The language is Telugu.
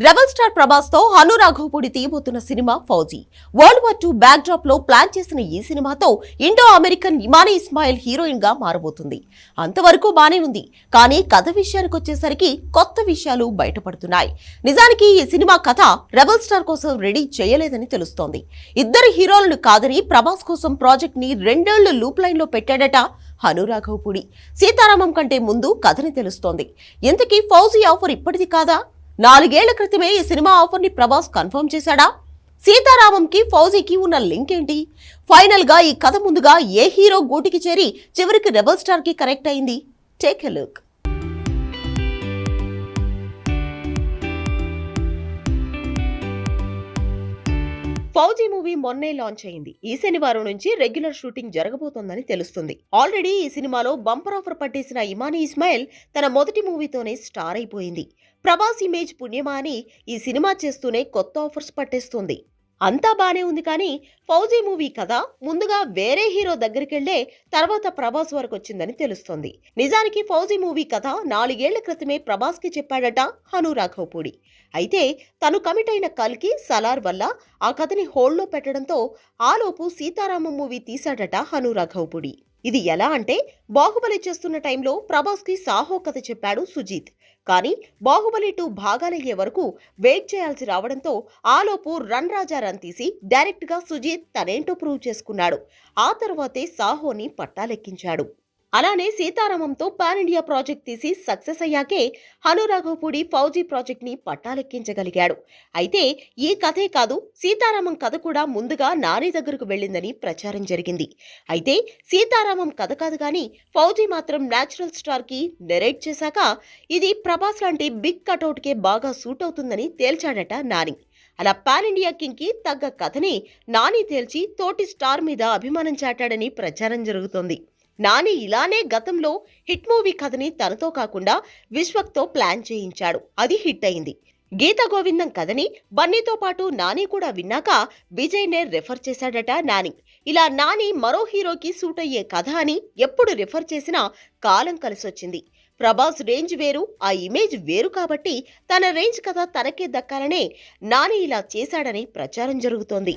రెబల్ స్టార్ ప్రభాస్తో హను రాఘవపూడి తీయబోతున్న cinema Fauji. World war two బ్యాక్ డ్రాప్లో ప్లాన్ చేసిన ఈ సినిమాతో ఇండో అమెరికన్ ఇమానీ ఇస్మాయిల్ హీరోయిన్గా మారబోతుంది. అంతవరకు బానే ఉంది కానీ కథ విషయానికి వచ్చేసరికి కొత్త విషయాలు బయటపడుతున్నాయి. నిజానికి ఈ సినిమా కథ రెబల్ స్టార్ కోసం రెడీ చేయలేదని తెలుస్తోంది. ఇద్దరు హీరోలను కాదని ప్రభాస్ కోసం ప్రాజెక్ట్ని రెండేళ్ళు లూప్ లైన్లో పెట్టాడట హనురాఘవపూడి సీతారామం కంటే ముందు కథని తెలుస్తోంది. ఇంతకీ ఫౌజీ ఆఫర్ ఇప్పటిది కాదా? నాలుగేళ్ళ క్రితమే ఈ సినిమా ఆఫర్ని ప్రభాస్ కన్ఫర్మ్ చేశాడా? సీతారామంకి ఫౌజీకి ఉన్న లింక్ ఏంటి ఫైనల్గా ఈ కథ ముందుగా ఏ హీరో గూటికి చేరి చివరికి రెబల్ స్టార్కి కనెక్ట్ అయింది? Take a look. Fauji movie మొన్నే లాంచ్ అయింది. ఈ శనివారం నుంచి రెగ్యులర్ షూటింగ్ జరగబోతోందని తెలుస్తుంది. ఆల్రెడీ ఈ సినిమాలో బంపర్ ఆఫర్ పట్టేసిన ఇమానీ ఇస్మాయిల్ తన మొదటి మూవీతోనే స్టార్ అయిపోయింది. ప్రభాస్ ఇమేజ్ పుణ్యమా అని ఈ సినిమా చేస్తూనే కొత్త ఆఫర్స్ పట్టేస్తుంది. అంతా బానే ఉంది కానీ ఫౌజీ మూవీ కథ ముందుగా వేరే హీరో దగ్గరికెళ్ళే తర్వాత ప్రభాస్ వరకు వచ్చిందని తెలుస్తోంది. నిజానికి ఫౌజీ మూవీ కథ నాలుగేళ్ళ క్రితమే ప్రభాస్కి చెప్పాడట హను రాఘవపూడి. అయితే తను కమిట్ అయిన కల్కి సలార్ వల్ల ఆ కథని హోల్డ్లో పెట్టడంతో ఆలోపు సీతారామం మూవీ తీశాడట హను రాఘవపూడి. ఇది ఎలా అంటే బాహుబలి చేస్తున్న టైంలో ప్రభాస్కి సాహో కథ చెప్పాడు సుజీత్. కానీ బాహుబలి టూ భాగాలయ్యే వరకు వెయిట్ చేయాల్సి రావడంతో ఆలోపు రన్ రాజా రన్ తీసి డైరెక్ట్గా సుజీత్ తనేంటో ప్రూవ్ చేసుకున్నాడు. ఆ తర్వాతే సాహోని పట్టాలెక్కించాడు. అలానే సీతారామంతో పాన్ ఇండియా ప్రాజెక్ట్ తీసి సక్సెస్ అయ్యాకే హనురాఘవపూడి ఫౌజీ ప్రాజెక్ట్ని పట్టాలెక్కించగలిగాడు. అయితే ఈ కథే కాదు సీతారామం కథ కూడా ముందుగా నాని దగ్గరకు వెళ్ళిందని ప్రచారం జరిగింది. అయితే సీతారామం కథ కాదు కానీ ఫౌజీ మాత్రం న్యాచురల్ స్టార్కి నెరేట్ చేశాక ఇది ప్రభాస్ లాంటి బిగ్ కటౌట్కే బాగా సూట్ అవుతుందని తేల్చాడట నాని. అలా పాన్ ఇండియా కింగ్కి తగ్గ కథని నాని తేల్చి తోటి స్టార్ మీద అభిమానం చాటాడని ప్రచారం జరుగుతోంది. నాని ఇలానే గతంలో హిట్ మూవీ కథని తనతో కాకుండా విశ్వక్తో ప్లాన్ చేయించాడు. అది హిట్ అయింది. గీత గోవిందం కథని బన్నీతో పాటు నాని కూడా విన్నాక విజయ్నే రెఫర్ చేశాడట నాని. ఇలా నాని మరో హీరోకి సూట్ అయ్యే కథ అని ఎప్పుడు రెఫర్ చేసినా కాలం కలిసొచ్చింది. ప్రభాస్ రేంజ్ వేరు ఆ ఇమేజ్ వేరు కాబట్టి తన రేంజ్ కథ తనకే దక్కాలనే నాని ఇలా చేశాడని ప్రచారం జరుగుతోంది.